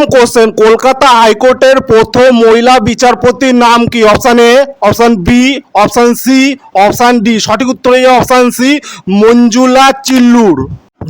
প্রথম কোশ্চেন কলকাতা হাইকোর্টের প্রথম মহিলা বিচারপতির নাম কি? Option A option B option C option D সঠিক উত্তর এই অপশান সি মঞ্জুলা চিল্লুর।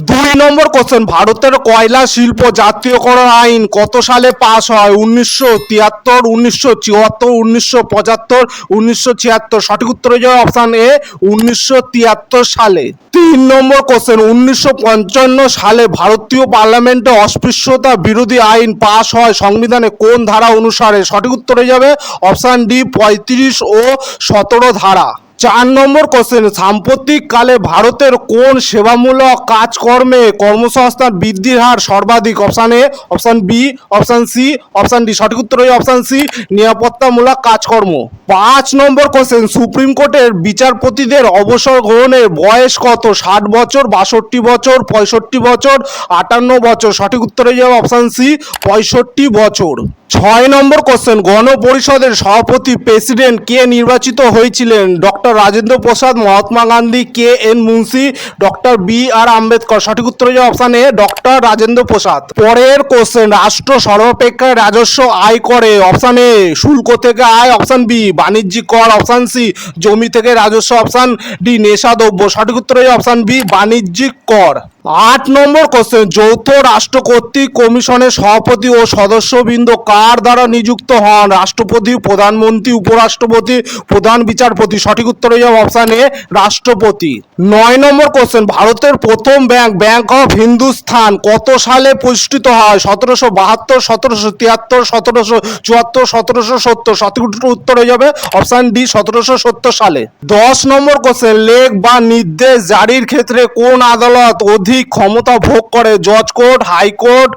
দুই নম্বর কোশ্চেন ভারতের কয়লা শিল্প জাতীয়করণ আইন কত সালে পাস হয়? উনিশশো তিয়াত্তর, উনিশশো চুয়াত্তর, উনিশশো পঁচাত্তর, উনিশশো ছিয়াত্তর? সঠিক উত্তর হয়ে যাবে অপশান এ উনিশশো তিয়াত্তর সালে। তিন নম্বর কোশ্চেন উনিশশো পঞ্চান্ন সালে ভারতীয় পার্লামেন্টে অস্পৃশ্যতা বিরোধী আইন পাস হয় সংবিধানে কোন ধারা অনুসারে? সঠিক উত্তর হয়ে যাবে অপশান ডি পঁয়ত্রিশ ও সতেরো ধারা। চার নম্বর কোশ্চেন সাম্প্রতিককালে ভারতের কোন সেবামূলক কাজকর্মে কর্মসংস্থান বৃদ্ধির হার সর্বাধিক? Option A option B option C option D সঠিক উত্তর হয়ে অপশান সি নিরাপত্তামূলক কাজকর্ম। পাঁচ নম্বর কোশ্চেন সুপ্রিম কোর্টের বিচারপতিদের অবসর গ্রহণের বয়স কত? ষাট বছর, বাষট্টি বছর, পঁয়ষট্টি বছর, আটান্ন বছর। সঠিক উত্তর হয়ে যাবে অপশান সি পঁয়ষট্টি বছর। ছয় নম্বর কোশ্চেন গণপরিষদের সভাপতি প্রেসিডেন্ট কে নির্বাচিত হয়েছিলেন? Doctor Rajendra Prasad, Mahatma Gandhi, K N Munshi, doctor B R Ambedkar. সঠিক উত্তর হয়ে option A doctor Rajendra Prasad. পরের কোশ্চেন রাষ্ট্র সর্বাপেক্ষা রাজস্ব আয় করে। অপশান এ, শুল্ক থেকে আয় অপশান বি বাণিজ্যিক কর অপশান সি জমি থেকে রাজস্ব অপশান ডি নেশাদ্রব্য। সঠিক উত্তর হয়ে অপশান বি বাণিজ্যিক কর। আট নম্বর কোশ্চেন যৌথ রাষ্ট্র কর্তৃক কমিশনের সভাপতি ও সদস্যবৃন্দ কার দ্বারা নিযুক্ত হন? রাষ্ট্রপতি, প্রধানমন্ত্রী, উপরাষ্ট্রপতি, প্রধান বিচারপতি, সঠিক উত্তর হয়ে অপশান এ রাষ্ট্রপতি। নয় নম্বর কোশ্চেন ভারতের প্রথম ব্যাংক ব্যাংক অফ হিন্দুস্থান কত সালে প্রতিষ্ঠিত হয়? সতেরোশো বাহাত্তর, সতেরোশো তিয়াত্তর, সতেরোশো চুয়াত্তর, সতেরোশো সত্তর। সঠিক উত্তর হয়ে যাবে অপশান ডি সতেরোশো সত্তর সালে। দশ নম্বর কোশ্চেন লেখ বা নির্দেশ জারির ক্ষেত্রে কোন আদালত অধিক ক্ষমতা ভোগ করে জজ court high court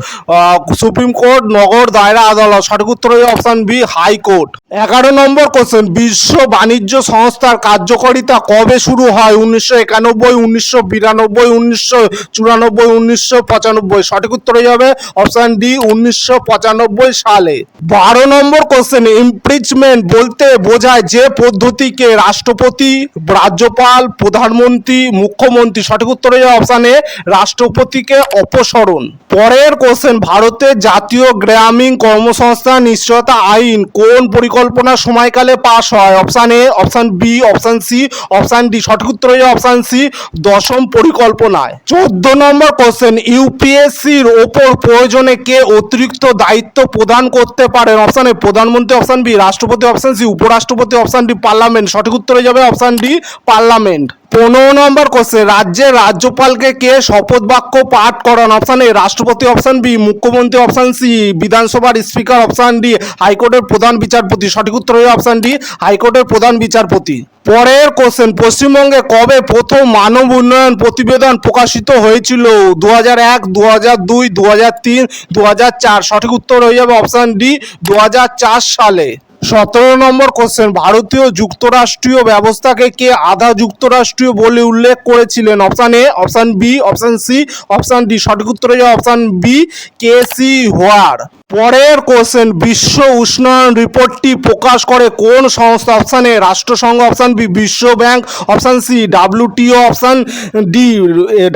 supreme court, নগর, দায়রা আদালত। সঠিক উত্তর হয়ে অপশান বি হাইকোর্ট এগারো নম্বর কোশ্চেন, বিশ্ব বাণিজ্য সংস্থার কার্যকারিতা কবে শুরু হয়? উনিশশো একানব্বই, উনিশশো বিরানব্বই, উনিশশো চুরানব্বই, উনিশশো পঁচানব্বই। সঠিক উত্তর হয়ে যাবে অপশান ডি, উনিশশো পঁচানব্বই সালে। বারো নম্বর কোশ্চেন, ইমপিচমেন্ট বলতে বোঝায় যে পদ্ধতিকে রাষ্ট্রপতি, রাজ্যপাল, প্রধানমন্ত্রী, মুখ্যমন্ত্রী, সঠিক উত্তর হয়ে যাবে অপশান এ রাষ্ট্রপতিকে অপসরণ। পরের কোশ্চেন ভারতের জাতীয় গ্রামীণ কর্মসংস্থান নিশ্চয়তা আইন কোন পরিকল্পনার সময়কালে পাশ হয়? Option A option B option C option D সঠিক উত্তর হয়ে অপশান সি দশম পরিকল্পনায়। চোদ্দ নম্বর কোশ্চেন ইউপিএসসির ওপর প্রয়োজনে কে অতিরিক্ত দায়িত্ব প্রদান করতে পারেন? অপশান এ প্রধানমন্ত্রী অপশান বি রাষ্ট্রপতি অপশান সি উপরাষ্ট্রপতি অপশান ডি পার্লামেন্ট সঠিক উত্তর হয়ে যাবে অপশান ডি পার্লামেন্ট পনেরো নম্বর কোশ্চেন রাজ্যের রাজ্যপালকে কে শপথ বাক্য পাঠ করান? অপশান এ রাষ্ট্রপতি অপশান বি মুখ্যমন্ত্রী অপশান সি বিধানসভার স্পিকার অপশান ডি হাইকোর্টের প্রধান বিচারপতি। সঠিক উত্তর হয়ে অপশান ডি হাইকোর্টের প্রধান বিচারপতি। পরের কোশ্চেন পশ্চিমবঙ্গে কবে প্রথম মানব উন্নয়ন প্রতিবেদন প্রকাশিত হয়েছিল? দু হাজার এক দু হাজার দুই দু হাজার তিন দু হাজার চার। সঠিক উত্তর হয়ে যাবে অপশান ডি দু হাজার চার সালে। সতেরো নম্বর কোশ্চেন ভারতীয় যুক্তরাষ্ট্রীয় ব্যবস্থাকে কে আধা যুক্তরাষ্ট্রীয় বলে উল্লেখ করেছিলেন? Option A option B option C option D সঠিক উত্তর যাবে অপশান বি কে সি হোয়ার পরের কোশ্চেন বিশ্ব উষ্ণায়ন রিপোর্টটি প্রকাশ করে কোন সংস্থা? অপশান এ রাষ্ট্রসংঘ অপশান বি বিশ্ব bank option C WTO option D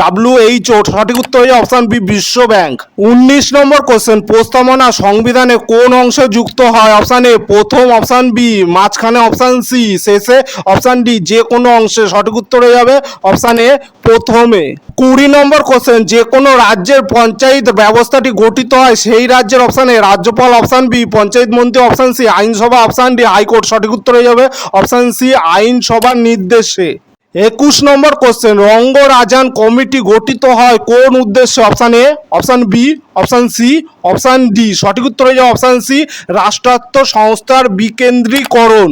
WHO সঠিক উত্তর হয়ে অপশান বি বিশ্ব ব্যাংক। উনিশ নম্বর কোশ্চেন প্রস্তাবনা সংবিধানে কোন অংশে যুক্ত হয়? অপশান এ প্রথম অপশান বি মাঝখানে অপশান সি শেষে অপশান ডি যে কোনো অংশে সঠিক উত্তর হয়ে যাবে। অপশান এ প্রথমে। কুড়ি নম্বর কোশ্চেন যে কোনো রাজ্যের পঞ্চায়েত ব্যবস্থাটি গঠিত হয়, সেই রাজ্যের অপশান এ রাজ্যপাল অপশান বি পঞ্চায়েত মন্ত্রী অপশান সি আইনসভা অপশান ডি হাইকোর্ট সঠিক উত্তর হয়ে যাবে অপশান সি আইনসভার নির্দেশে। একুশ নম্বর কোশ্চেন রঙ্গরাজান কমিটি গঠিত হয় কোন উদ্দেশ্যে? Option A option B option C option D সঠিক উত্তর হয়ে যাবে অপশান সি রাষ্ট্রায়ত্ত সংস্থার বিকেন্দ্রীকরণ।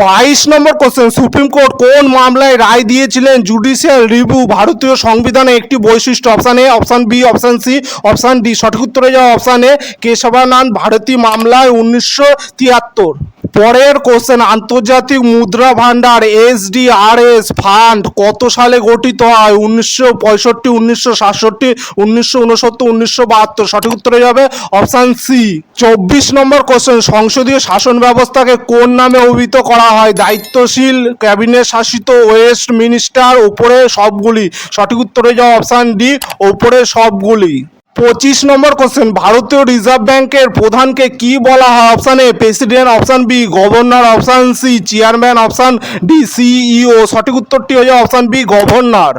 বাইশ নম্বর কোশ্চেন সুপ্রিম কোর্ট কোন মামলায় রায় দিয়েছিলেন? জুডিশিয়াল রিভিউ ভারতীয় সংবিধানে একটি বৈশিষ্ট্য। Option A option B option C option D সঠিক উত্তর হয়ে যাবে অপশান এ কেশবানন্দ ভারতী মামলায় উনিশশো তিয়াত্তর। পরের কোশ্চেন আন্তর্জাতিক মুদ্রা ভান্ডার এসডিআরএস ফান্ড কত সালে গঠিত হয়? উনিশশো পঁয়ষট্টি, উনিশশো সাতষট্টি, উনিশশো উনসত্তর উনিশশো বাহাত্তর? সঠিক উত্তরে যাবে অপশান সি চব্বিশ নম্বর কোশ্চেন সংসদীয় শাসন ব্যবস্থাকে কোন নামে অভিহিত করা হয়? দায়িত্বশীল ক্যাবিনেট শাসিত ওয়েস্ট মিনিস্টার উপরে সবগুলি। সঠিক উত্তরে যাওয়া অপশান ডি উপরে সবগুলি। পঁচিশ নম্বর কোশ্চেন ভারতীয় রিজার্ভ ব্যাংকের প্রধানকে কি বলা হয়? Option A president option B governor option C chairman option D CEO সঠিক উত্তরটি হয়ে অপশান বি গভর্নর